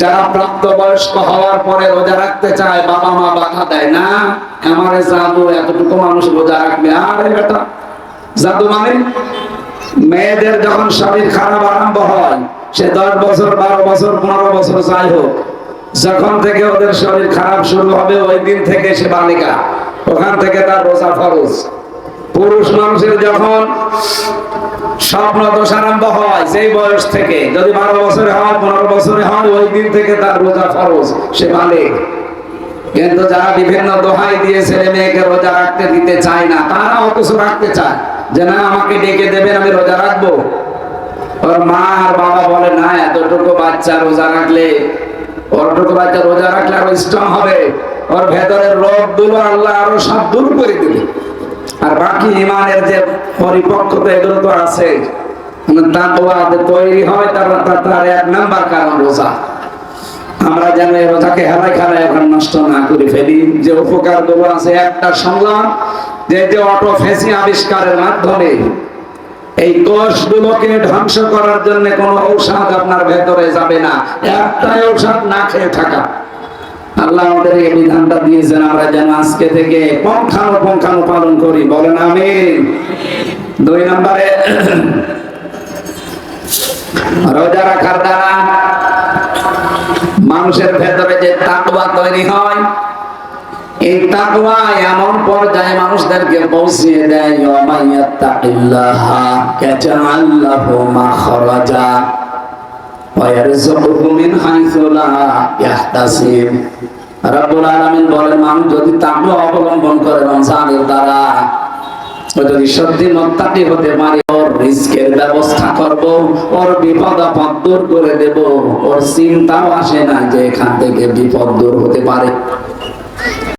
যারা প্রাপ্তবয়স্ক হওয়ার পরে রোজা রাখতে চায়, বাবা মা বাধা দেয় না। আমারে জাদু, এতটুকু মানুষ রোজা রাখবে। আরে বেটা, জাদু মানে? মেয়েদের যখন শরীর খারাপ আরম্ভ হয়, সে দশ বছর, বারো বছর, পনেরো বছর যাই হোক, যখন থেকে ওদের শরীর খারাপ শুরু হবে, ওই দিন থেকে সে বালিকা। ওখান থেকে তার রোজা ফরজ। পুরুষ মানুষের যখন স্বপ্ন দোষ আরম্ভ হয় সেই বয়স থেকে। যদি বারো বছরে হয়, পনেরো বছরে হয়, ওই দিন থেকে তার রোজা ফরজ, সে মালিক কিন্তু যারা বিভিন্ন দোহাই দিয়ে ছেলে মেয়েকে রোজা রাখতে দিতে চায় না তারা অথচ রাখতে চায়। যে না, আমাকে ডেকে দেবেন, আমি রোজা রাখব। ওর মা আর বাবা বলে, না, এতটুকু বাচ্চা রোজা রাখলে, ওরটুকু বাচ্চা রোজা রাখলে আরও স্ট্রং হবে। ওর ভেতরের রোগগুলো আল্লাহ আরও সব দূর করে দিবে। আর বাকি ইমানের যে পরিপক্কতা, এগুলো তো আছে। তৈরি হয়, তার এক নাম্বার কারণ রোজা। আমরা যেন এই রোজাকে এখন নষ্ট না করে ফেলি। যে উপকারগুলো আছে, একটা যে যে অটোফেসি আবিষ্কারের মাধ্যমে এই কোষগুলোকে ধ্বংস করার জন্য কোন ঔষধ আপনার ভেতরে যাবে না। একটাই ঔষধ না খেয়ে থাকা। আল্লাহ আমাদের এই বিধানটা দিয়েছেন, আমরা যেন আজকে থেকে পঙ্খানো পঙ্খানো পালন করি। বলেন আমি দুই নম্বরে, রোজা রাখার দ্বারা মানুষের ভেতরে যে তাকওয়া তৈরি হয়, এই তাকওয়া এমন পর্যায়ে মানুষদেরকে পৌঁছিয়ে দেয় ইয়ামাইয়াত্তাকিল্লাহা ইয়াজআল্লাহু মাখরাজা ওয়া ইয়ারযুকুহু মিন আলামিন বলেন মানুষ যদি অবলম্বন করে রমজানের দ্বারা যদি সত্যি হতে পারে, ওর রিস্কের ব্যবস্থা করব, ওর বিপদ আপদ দূর করে দেব, ওর চিন্তাও আসে না যে এখান থেকে বিপদ দূর হতে পারে।